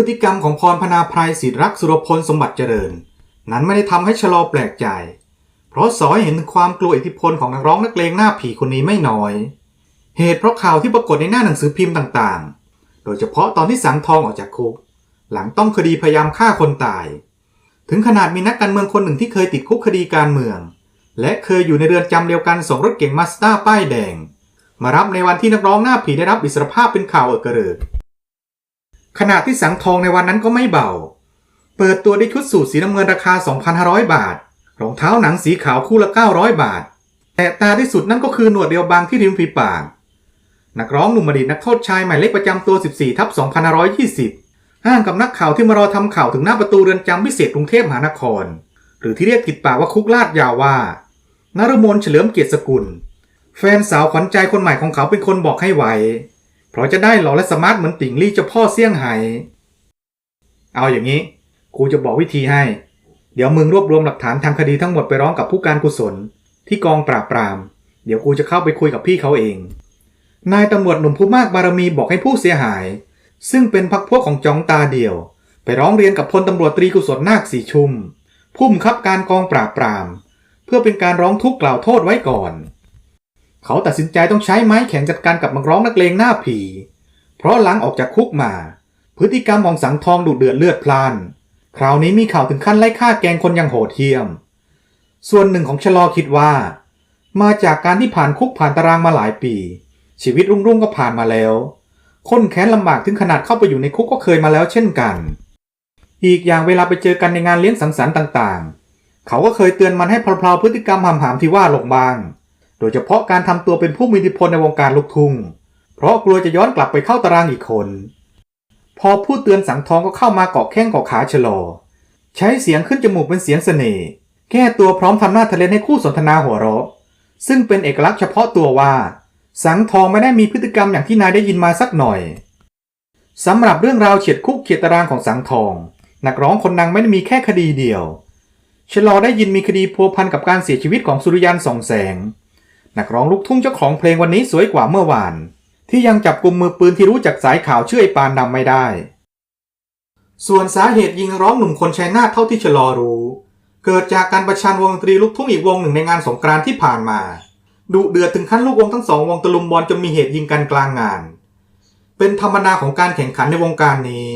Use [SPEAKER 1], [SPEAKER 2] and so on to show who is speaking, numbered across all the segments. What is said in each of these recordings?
[SPEAKER 1] พฤติกรรมของพรพนาไพรศิรักษ์สุรพลสมบัติเจริญ นั้นไม่ได้ทำให้ชะลอแปลกใจ เพราะสอยเห็นถึงความกลัวอิทธิพลของนักร้องนักเลงหน้าผีคนนี้ไม่น้อย เหตุเพราะข่าวที่ปรากฏในหน้าหนังสือพิมพ์ต่างๆ โดยเฉพาะตอนที่สังทองออกจากคุก หลังต้องคดีพยายามฆ่าคนตาย ถึงขนาดมีนักการเมืองคนหนึ่งที่เคยติดคุกคดีการเมือง และเคยอยู่ในเรือนจำเดียวกันส่งรถเก๋งมาสด้าป้ายแดง มารับในวันที่นักร้องหน้าผีได้รับอิสรภาพเป็นข่าวเอกระเริก ขณะที่สังทองในวันนั้นก็ไม่เบา เปิดตัวด้วยชุดสูทสีน้ำเงินราคา 2,500 บาท รองเท้าหนังสีขาวคู่ละ 900 บาท แต่ตาที่สุดนั่นก็คือหนวดเดียวบางที่ริมฝีปาก นักร้องหนุ่มอดีตนักโทษชายหมายเลขประจำตัว 14ทับ2520อ้างกับนักข่าวที่มารอทำข่าวถึงหน้าประตูเรือนจำพิเศษกรุงเทพมหานคร หรือที่เรียกติดปากว่าคุกลาดยาวว่านรมนเฉลิมเกียรติสกุล แฟนสาวขวัญใจคนใหม่ของเขาเป็นคนบอกให้ไว้ เพราะจะได้หล่อและสมาร์ทเหมือนติ่งลี่เจ้าพ่อเซี่ยงไฮ้เอาอย่างนี้ครูจะบอกวิธีให้ เดี๋ยวมึงรวบรวมหลักฐานทางคดีทั้งหมดไปร้องกับผู้การกุศล ที่กองปราบปราม เดี๋ยวกูจะเข้าไปคุยกับพี่เขาเอง นายตำรวจหนุ่มผู้มากบารมีบอกให้ผู้เสียหาย ซึ่งเป็นพักพวกของจองตาเดียว ไปร้องเรียนกับพลตำรวจตรีกุศลนาคสีชุมผู้บังคับการกองปราบปราม เพื่อเป็นการร้องทุกข์กล่าวโทษไว้ก่อน เขาตัดสินใจต้องใช้ไม้แข็งจัดการกับนักร้องนักเลงหน้าผี เพราะหลังออกจากคุกมา พฤติกรรมของสังทองดุเดือดเลือดพล่าน คราวนี้มีข่าวถึงขั้นไล่ฆ่าแกงคนอย่างโหดเหี้ยม ส่วนหนึ่งของชะลอคิดว่า มาจากการที่ผ่านคุกผ่านตารางมาหลายปี ชีวิตรุ่งรุ่งก็ผ่านมาแล้ว คนแค้นลำบากถึงขนาดเข้าไปอยู่ในคุกก็เคยมาแล้วเช่นกัน อีกอย่างเวลาไปเจอกันในงานเลี้ยงสังสรรค์ต่างๆ เขาก็เคยเตือนมันให้พลาๆพฤติกรรมหามที่ว่าลงบ้าง โดยเฉพาะการทำตัวเป็นผู้มีอิทธิพลในวงการลูกทุ่ง เพราะกลัวจะย้อนกลับไปเข้าตารางอีกคน พอพูดเตือนสังทองก็เข้ามาเกาะแข้งเกาะขาชะลอ ใช้เสียงขึ้นจมูกเป็นเสียงเสน่ห์ แก้ตัวพร้อมทำหน้าทะเลนให้คู่สนทนาหัวเราะ ซึ่งเป็นเอกลักษณ์เฉพาะตัวว่า สังทองไม่ได้มีพฤติกรรมอย่างที่นายได้ยินมาสักหน่อยสำหรับเรื่องราวเฉียดคุกเขียดตารางของสังทอง นักร้องคนดังไม่ได้มีแค่คดีเดียวชะลอได้ยินมีคดีพัวพันกับการเสียชีวิตของสุริยันส่องแสง นักร้องลูกทุ่งเจ้าของเพลงวันนี้สวยกว่าเมื่อวาน ที่ยังจับกลุ่มมือปืนที่รู้จักสายข่าวชื่อไอ้ปานดำไม่ได้ ส่วนสาเหตุยิงร้องหนุ่มคนชัยนาทเท่าที่ชะลอรู้ เกิดจากการประชันวงดนตรีลูกทุ่งอีกวงหนึ่งในงานสงกรานที่ผ่านมาดุเดือดถึงขั้นลูกวงทั้งสองวงตะลุมบอลจนมีเหตุยิงกันกลางงาน เป็นธรรมดาของการแข่งขันในวงการนี้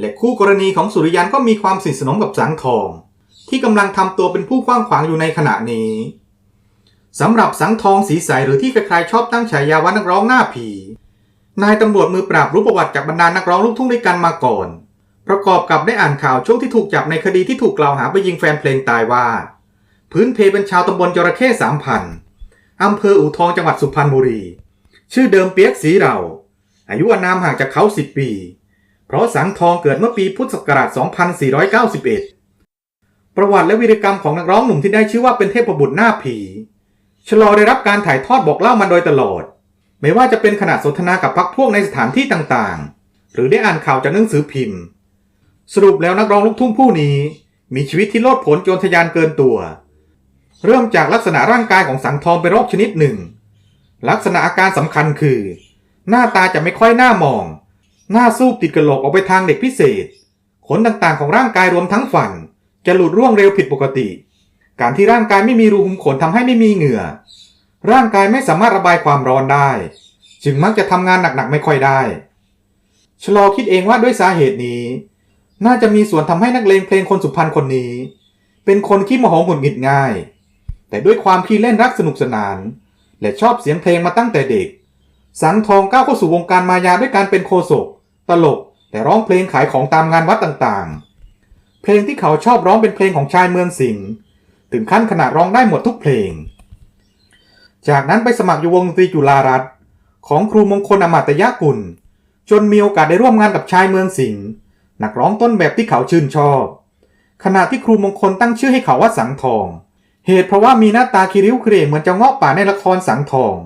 [SPEAKER 1] และคู่กรณีของสุริยันก็มีความสนิทสนมกับสังทอง ที่กำลังทำตัวเป็นผู้กว้างขวางอยู่ในขณะนี้ สำหรับสังทองสีใสหรือที่ใครๆชอบตั้งฉายาว่านักร้องหน้าผี นายตำรวจมือปราบรู้ประวัติจากบรรดานักร้องลูกทุ่งด้วยกันมาก่อน ประกอบกับได้อ่านข่าวช่วงที่ถูกจับในคดีที่ถูกกล่าวหาไปยิงแฟนเพลงตายว่า พื้นเพเป็นชาวตำบลจระเข้สามพันอำเภออู่ทองจังหวัดสุพรรณบุรี ชื่อเดิมเปียกสีเรา อายุอนามห่างจากเขา10ปี เพราะสังทองเกิดเมื่อปีพุทธศักราช 2491 ประวัติและวีรกรรมของนักร้องหนุ่มที่ได้ชื่อว่าเป็นเทพบุตรหน้าผี ชลอได้รับการถ่ายทอดบอกเล่ามาโดยตลอด ไม่ว่าจะเป็นขณะสนทนากับพักพวกในสถานที่ต่างๆ หรือได้อ่านข่าวจากหนังสือพิมพ์ สรุปแล้วนักร้องลูกทุ่งผู้นี้ มีชีวิตที่โลดโผนโจรทะยานเกินตัว เริ่มจากลักษณะร่างกายของสังทองเป็นโรคชนิดหนึ่ง ลักษณะอาการสำคัญคือ หน้าตาจะไม่ค่อยน่ามอง หน้าซูบติดกระโหลกออกไปทางเด็กพิเศษ ขนต่างๆของร่างกายรวมทั้งฟัน จะหลุดร่วงเร็วผิดปกติ การที่ร่างกายไม่มีรูขุมขนทำให้ไม่มีเหงื่อ ร่างกายไม่สามารถระบายความร้อนได้ จึงมักจะทำงานหนักๆไม่ค่อยได้ชลอคิดเองว่าด้วยสาเหตุนี้ น่าจะมีส่วนทำให้นักเลงเพลงคนสุพรรณคนนี้ เป็นคนขี้โมโหหงุดหงิดง่าย แต่ด้วยความขี้เล่นรักสนุกสนาน และชอบเสียงเพลงมาตั้งแต่เด็ก สังทองก้าวเข้าสู่วงการมายาด้วยการเป็นโคศก ตลกแต่ร้องเพลงขายของตามงานวัดต่างๆ เพลงที่เขาชอบร้องเป็นเพลงของชายเมืองสิงห์ ถึงขั้นขนาดร้องได้หมดทุกเพลง จากนั้นไปสมัครอยู่วงดนตรีจุฬารัตของครูมงคลอมาตยะกุล จนมีโอกาสได้ร่วมงานกับชายเมืองสิงห์นักร้องต้นแบบที่เขาชื่นชอบ ขณะที่ครูมงคลตั้งชื่อให้เขาว่าสังทอง เหตุเพราะว่ามีหน้าตาคิริ้วเครเหมือนเจ้าเงาะป่าในละครสังทอง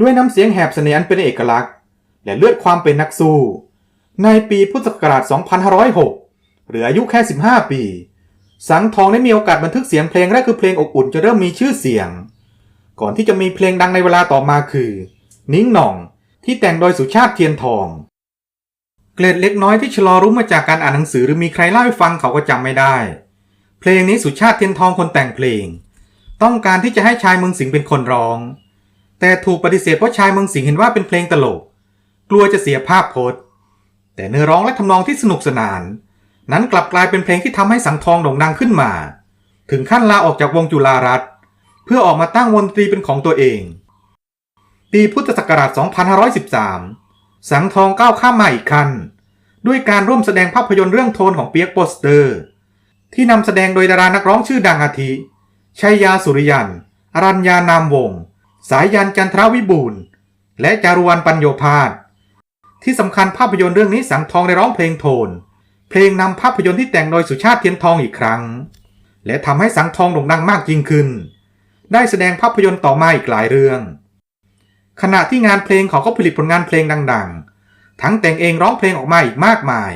[SPEAKER 1] ด้วยน้ำเสียงแหบเสนียนเป็นเอกลักษณ์ และเลือดความเป็นนักสู้ ในปีพุทธศักราช 2506 เหรืออายุแค่ 15 ปี สังทองได้มีโอกาสบันทึกเสียงเพลงแรกคือเพลงอกอุ่นจะเริ่มมีชื่อเสียง ก่อนที่จะมีเพลงดังในเวลาต่อมาคือ นิ้งหน่องที่แต่งโดยสุชาติเทียนทอง เกร็ดเล็กน้อยที่ชลอรู้มาจากการอ่านหนังสือหรือมีใครเล่าให้ฟังเขาก็จำไม่ได้ เพลงนี้สุชาติเทียนทองคนแต่งเพลง ต้องการที่จะให้ชายเมืองสิงห์เป็นคนร้อง แต่ถูกปฏิเสธเพราะชายเมืองสิงห์เห็นว่าเป็นเพลงตลก กลัวจะเสียภาพพจน์ แต่เนื้อร้องและทำนองที่สนุกสนาน นั้นกลับกลายเป็นเพลงที่ทำให้สังทองโด่งดังขึ้นมา ถึงขั้นลาออกจากวงจุฬารัตเพื่อออกมาตั้งวงดนตรีเป็นของตัวเอง ปีพุทธศักราช 2513 สังทองก้าวข้ามมาอีกขั้นด้วยการร่วมแสดงภาพยนตร์เรื่องโทนของเปียกโปสเตอร์ ที่นำแสดงโดยดารานักร้องชื่อดังอาทิชัยยาสุริยัน อรัญญานามวงศสายยันจันทรวิบูลย์และจารุวรรณปัญโยพาสที่สำคัญภาพยนตร์เรื่องนี้สังทองได้ร้องเพลงโทน เพลงนำภาพยนตร์ที่แต่งโดยสุชาติเทียนทองอีกครั้ง และทำให้สังทองโด่งดังมากยิ่งขึ้น ได้แสดงภาพยนตร์ต่อมาอีกหลายเรื่อง ขณะที่งานเพลงเขาก็ผลิตผลงานเพลงดังๆ ทั้งแต่งเองร้องเพลงออกมาอีกมากมาย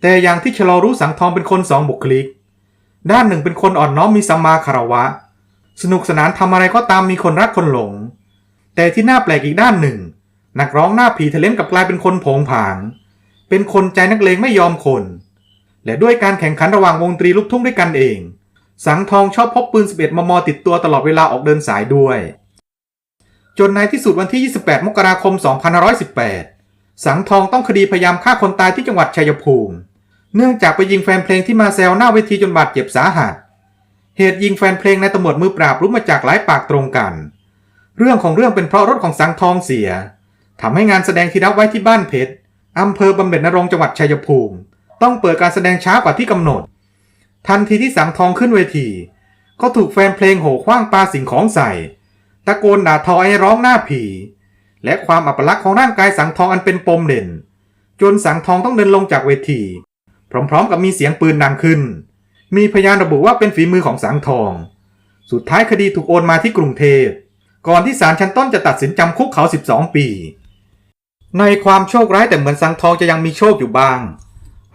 [SPEAKER 1] แต่อย่างที่ชลอรู้สังทองเป็นคนสองบุคลิก ด้านหนึ่งเป็นคนอ่อนน้อมมีสัมมาคารวะ สนุกสนานทำอะไรก็ตามมีคนรักคนหลง แต่ที่น่าแปลกอีกด้านหนึ่ง นักร้องหน้าผีทะเลนกับกลายเป็นคนผงผาง เป็นคนใจนักเลงไม่ยอมคน และด้วยการแข่งขันระหว่างวงดนตรีลูกทุ่งด้วยกันเอง สังทองชอบพกปืน 11 มม ติดตัวตลอดเวลาออกเดินสายด้วย จนในที่สุดวันที่ 28 มกราคม 2518 สังทองต้องคดีพยายามฆ่าคนตายที่จังหวัดชัยภูมิ เนื่องจากไปยิงแฟนเพลงที่มาแซวหน้าเวทีจนบาดเจ็บสาหัส เหตุยิงแฟนเพลงในตำรวจมือปราบรู้มาจากหลายปากตรงกัน เรื่องของเรื่องเป็นเพราะรถของสังทองเสียทำให้งานแสดงที่รับไว้ที่บ้านเพชร อำเภอบำเหน็จนรงจังหวัดชัยภูมิ ต้องเปิดการแสดงช้ากว่าที่กำหนด ทันทีที่สังทองขึ้นเวที ก็ถูกแฟนเพลงโห่คว้างปาสิ่งของใส่ ตะโกนด่าทอให้ร้องหน้าผี และความอัปลักษณ์ของร่างกายสังทองอันเป็นปมเด่น จนสังทองต้องเดินลงจากเวที พร้อมๆ กับมีเสียงปืนดังขึ้น มีพยานระบุว่าเป็นฝีมือของสังทอง สุดท้ายคดีถูกโอนมาที่กรุงเทพก่อนที่ศาลชั้นต้นจะตัดสินจำคุกเขา 12 ปี ในความโชคร้ายแต่เหมือนสังทองจะยังมีโชคอยู่บ้าง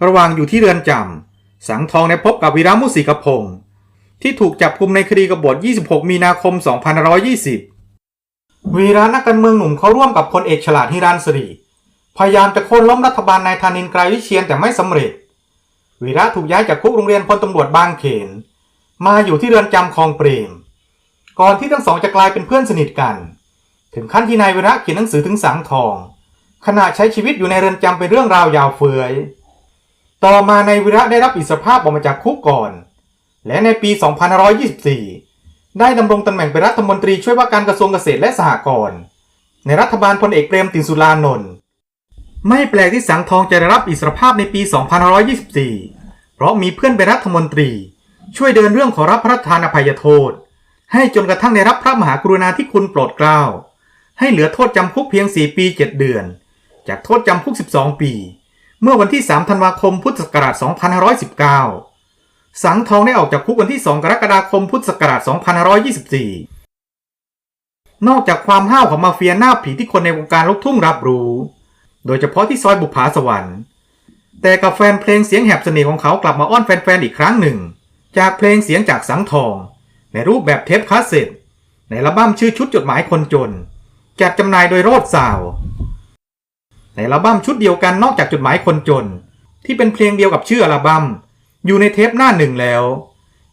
[SPEAKER 1] ระหว่างอยู่ที่เรือนจำสังทองได้พบกับวีระมุสิกพงศ์ที่ถูกจับกุมในคดีกบฏ 26 มีนาคม 2520 วีระนักการเมืองหนุ่มเขาร่วมกับพลเอกฉลาดฮิรันสรีพยายามจะโค่นล้มรัฐบาลนายธานินทร์ไกรวิเชียนแต่ไม่สำเร็จ วีระถูกย้ายจากคุกโรงเรียนพลตำรวจบางเขน มาอยู่ที่เรือนจำคลองเปรม ก่อนที่ทั้งสองจะกลายเป็นเพื่อนสนิทกัน ถึงขั้นที่นายวีระเขียนหนังสือถึงสังทอง ขณะใช้ชีวิตอยู่ในเรือนจำเป็นเรื่องราวยาวเฟือย ต่อมาในวีระได้รับอิสรภาพออกมาจากคุกก่อน และในปี 2524 ได้ดำรงตำแหน่งเป็นรัฐมนตรีช่วยว่าการกระทรวงเกษตรและสหกรณ์ในรัฐบาลพลเอกเปรมตินสุรานนท์ไม่แปลกที่สังทองจะได้รับอิสรภาพในปี 2524 เพราะมีเพื่อนเป็นรัฐมนตรี ช่วยเดินเรื่องขอรับพระราชทานอภัยโทษ ให้จนกระทั่งได้รับพระมหากรุณาธิคุณโปรดเกล้าให้เหลือโทษจำคุกเพียง 4 ปี 7 เดือน จากโทษจำคุก 12 ปี เมื่อวันที่ 3 ธันวาคม พุทธศักราช 2519 สังทองได้ออกจากคุกวันที่ 2 กรกฎาคม พุทธศักราช 2524 นอกจากความห้าวของมาเฟียหน้าผีที่คนในวงการลูกทุ่งรับรู้ โดยเฉพาะที่ซอยบุปผาสวรรค์ แต่กับแฟนเพลงเสียงแหบเสน่ห์ของเขากลับมาอ้อนแฟนๆอีกครั้งหนึ่ง จากเพลงเสียงจากสังทอง ในรูปแบบเทปคาสเซ็ตในอัลบั้มชื่อชุดจดหมายคนจน จัดจำหน่ายโดยโรดสาว ในอัลบั้มชุดเดียวกันนอกจากจดหมายคนจน ที่เป็นเพลงเดียวกับชื่ออัลบั้มอยู่ในเทปหน้าหนึ่งแล้ว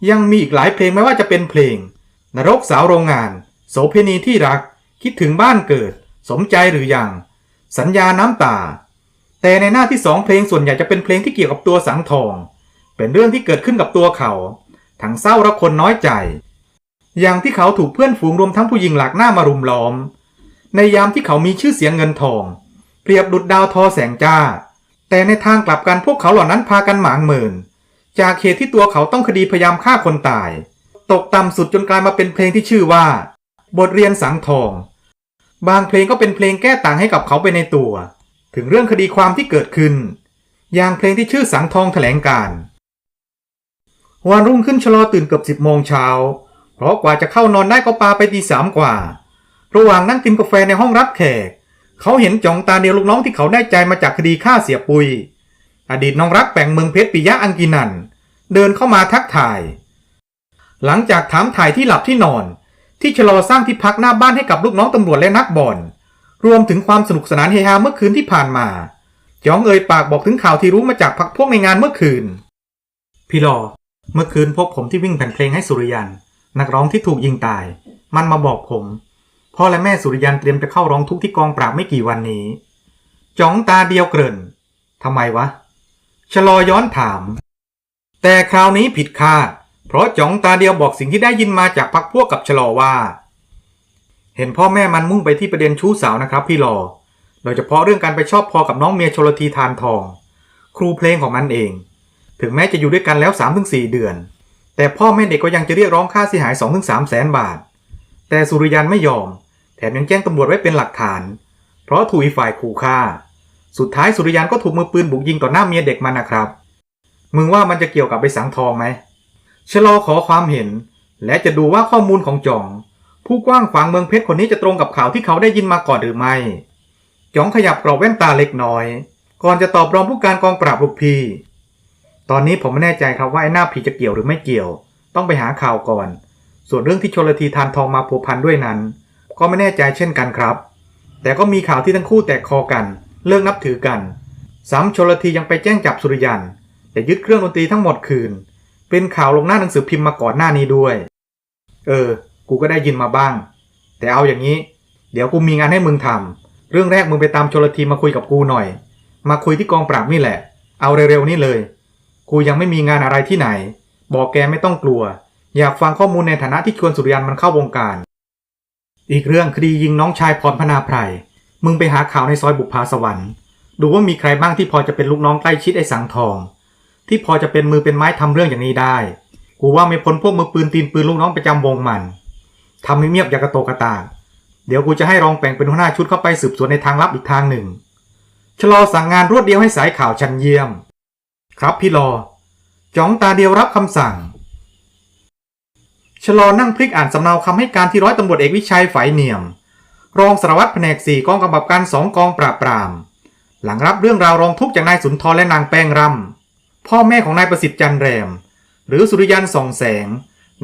[SPEAKER 1] ยังมีอีกหลายเพลงไม่ว่าจะเป็นเพลง นรกสาวโรงงาน โสเพณีที่รัก คิดถึงบ้านเกิด สมใจหรือยัง สัญญาน้ำตา แต่ในหน้าที่สองเพลงส่วนใหญ่จะเป็นเพลงที่เกี่ยวกับตัวสังทอง เป็นเรื่องที่เกิดขึ้นกับตัวเขา ทั้งเศร้าและคนน้อยใจ อย่างที่เขาถูกเพื่อนฝูงรวมทั้งผู้หญิงหลักหน้ามารุมล้อม ในยามที่เขามีชื่อเสียงเงินทอง เปรียบดุดดาวทอแสงจ้า แต่ในทางกลับกันพวกเขาเหล่านั้นพากันหมางเมินจากเหตุที่ตัวเขาต้องคดีพยายามฆ่าคนตาย ตกต่ำสุดจนกลายมาเป็นเพลงที่ชื่อว่า บทเรียนสังทอง บางเพลงก็เป็นเพลงแก้ต่างให้กับเขาไปในตัว ถึงเรื่องคดีความที่เกิดขึ้น อย่างเพลงที่ชื่อสังทองแถลงการวันรุ่งขึ้นชะลอตื่นเกือบสิบโมงเช้า เพราะกว่าจะเข้านอนได้ก็ปาไปตีสามกว่า ระหว่างนั่งกินกาแฟในห้องรับแขก เขาเห็นจ่องตาเดียวลูกน้องที่เขาได้ใจมาจากคดีฆ่าเสียปุย อดีตน้องรักแป่งเมืองเพชรปิยะอังกินัน เดินเข้ามาทักทาย หลังจากถามถ่ายที่หลับที่นอน ที่ชะลอสร้างที่พักหน้าบ้านให้กับลูกน้องตำรวจและนักบอลรวมถึงความสนุกสนานเฮฮาเมื่อคืนที่ผ่านมาจจองเอ่ยปากบอกถึงข่าวที่รู้มาจากพักพวกในงานเมื่อคืน พี่รอ เมื่อคืนพบผมที่วิ่งแผ่นเพลงให้สุริยัน นักร้องที่ถูกยิงตาย มันมาบอกผม พ่อและแม่สุริยันเตรียมจะเข้าร้องทุกข์ที่กองปราบไม่กี่วันนี้จ้องตาเดียวเกริ่นทำไมวะ ชะลอย้อนถาม แต่คราวนี้ผิดคาด เพราะจ้องตาเดียวบอกสิ่งที่ได้ยินมาจากพักพวกกับชะลอว่า เห็นพ่อแม่มันมุ่งไปที่ประเด็นชู้สาวนะครับพี่รอโดยเฉพาะเรื่องการไปชอบพอกับน้องเมียชลทีทานทอง ครูเพลงของมันเอง ถึงแม้จะอยู่ด้วยกันแล้ว 3-4 เดือน แต่พ่อแม่เด็กก็ยังจะเรียกร้องค่าเสียหาย 2-3แสนบาท แต่สุริยันไม่ยอม แถมยังแจ้งตำรวจไว้เป็นหลักฐาน เพราะถูกอีฝ่ายขู่ฆ่า สุดท้ายสุริยันก็ถูกมือปืนบุกยิงต่อหน้าเมียเด็กมันนะครับ มึงว่ามันจะเกี่ยวกับไปสังทองไหมชะลอขอความเห็น และจะดูว่าข้อมูลของจ่อง ผู้กว้างขวางเมืองเพชรคนนี้จะตรงกับข่าวที่เขาได้ยินมาก่อนหรือไม่จ่องขยับกรอบแว่นตาเล็กน้อย ก่อนจะตอบรองผู้การกองปราบลูกพี่ตอนนี้ผมไม่แน่ใจครับว่าไอ้หน้าผีจะเกี่ยวหรือไม่เกี่ยว ต้องไปหาข่าวก่อน ส่วนเรื่องที่ชลทีทานทองมาผัวพันด้วยนั้น ก็ไม่แน่ใจเช่นกันครับ แต่ก็มีข่าวที่ทั้งคู่แตกคอกัน เลิกนับถือกัน ซ้ำชลทียังไปแจ้งจับสุริยัน แต่ยึดเครื่องดนตรีทั้งหมดคืน เป็นข่าวลงหน้าหนังสือพิมพ์มาก่อนหน้านี้ด้วย เออ กูก็ได้ยินมาบ้าง แต่เอาอย่างนี้ เดี๋ยวกูมีงานให้มึงทำเรื่องแรกมึงไปตามชลทีมาคุยกับกูหน่อย มาคุยที่กองปราบนี่แหละ เอาเร็วๆนี่เลย กูยังไม่มีงานอะไรที่ไหน บอกแกไม่ต้องกลัว อยากฟังข้อมูลในฐานะที่ชวนสุริยันมันเข้าวงการ อีกเรื่องคดียิงน้องชายพรพนาไพรมึงไปหาข่าวในซอยบุพภาสวรรค์ ดูว่ามีใครบ้างที่พอจะเป็นลูกน้องใกล้ชิดไอ้สังทอง ที่พอจะเป็นมือเป็นไม้ทำเรื่องอย่างนี้ได้ กูว่าไม่พ้นพวกมือปืนตีนปืนลูกน้องประจำวงมันทำให้เงียบอย่างกระโตกกระตากเดี๋ยวกูจะให้รองแปลงเป็นหัวหน้าชุดเข้าไปสืบสวนในทางลับอีกทางหนึ่งชะลอสั่งงานรวดเดียวให้สายข่าวชั้นเยี่ยม ครับพี่รอจ้องตาเดียวรับคำสั่ง ชะลอนั่งพลิกอ่านสำเนาคำให้การที่ร้อยตำรวจเอกวิชัยฝ่ายเนียม รองสารวัตรแผนกสี่กองกำกับการสองกองปราบปราม หลังรับเรื่องราวร้องทุกข์จากนายสุนทรและนางแป้งรำพ่อแม่ของนายประสิทธิ์จันแรม หรือสุริยันส่องแสง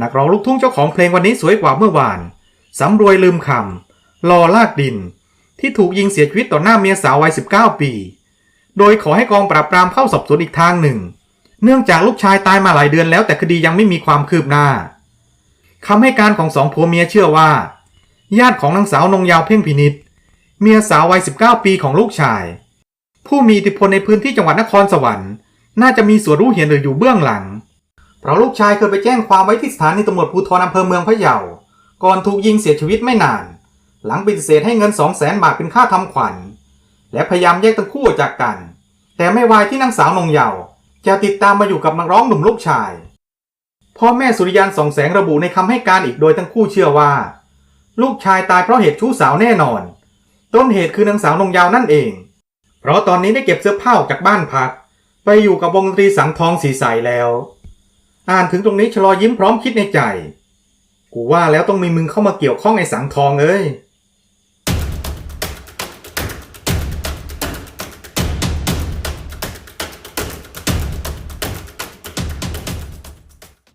[SPEAKER 1] นักร้องลูกทุ่งเจ้าของเพลงวันนี้สวยกว่าเมื่อวานสำรวยลืมคำรอลากดิน ที่ถูกยิงเสียชีวิตต่อหน้าเมียสาววัย19 ปี โดยขอให้กองปราบปรามเข้าสอบสวนอีกทางหนึ่ง เนื่องจากลูกชายตายมาหลายเดือนแล้วแต่คดียังไม่มีความคืบหน้า คำให้การของสองผัวเมียเชื่อว่า ญาติของนางสาวนงยาวเพ่งพินิษเมียสาววัย 19 ปีของลูกชาย ผู้มีอิทธิพลในพื้นที่จังหวัดนครสวรรค์ น่าจะมีส่วนรู้เห็นหรืออยู่เบื้องหลัง เพราะลูกชายเคยไปแจ้งความไว้ที่สถานีตำรวจภูธรอำเภอเมืองพะเยา ก่อนถูกยิงเสียชีวิตไม่นาน หลังปฏิเสธให้เงิน 2 0 0แสนบาทเป็นค่าทำขวัญ และพยายามแยกทั้งคู่ออกจากกัน แต่ไม่วายที่นางสาวนงเยาวจะติดตามมาอยู่กับนักร้องหนุ่มลูกชาย พ่อแม่สุริยันส่องแสงระบุในคำให้การอีกโดยทั้งคู่เชื่อว่า ลูกชายตายเพราะเหตุชู้สาวแน่นอน ต้นเหตุคือนางสาวนงยาวนั่นเอง เพราะตอนนี้ได้เก็บเสื้อผ้าออกจากบ้านพัก ไปอยู่กับวงดนตรีสังทองสีใสแล้ว อ่านถึงตรงนี้ชะลอยิ้มพร้อมคิดในใจ กูว่าแล้วต้องมีมึงเข้ามาเกี่ยวข้องไอ้สังทองเอ้ย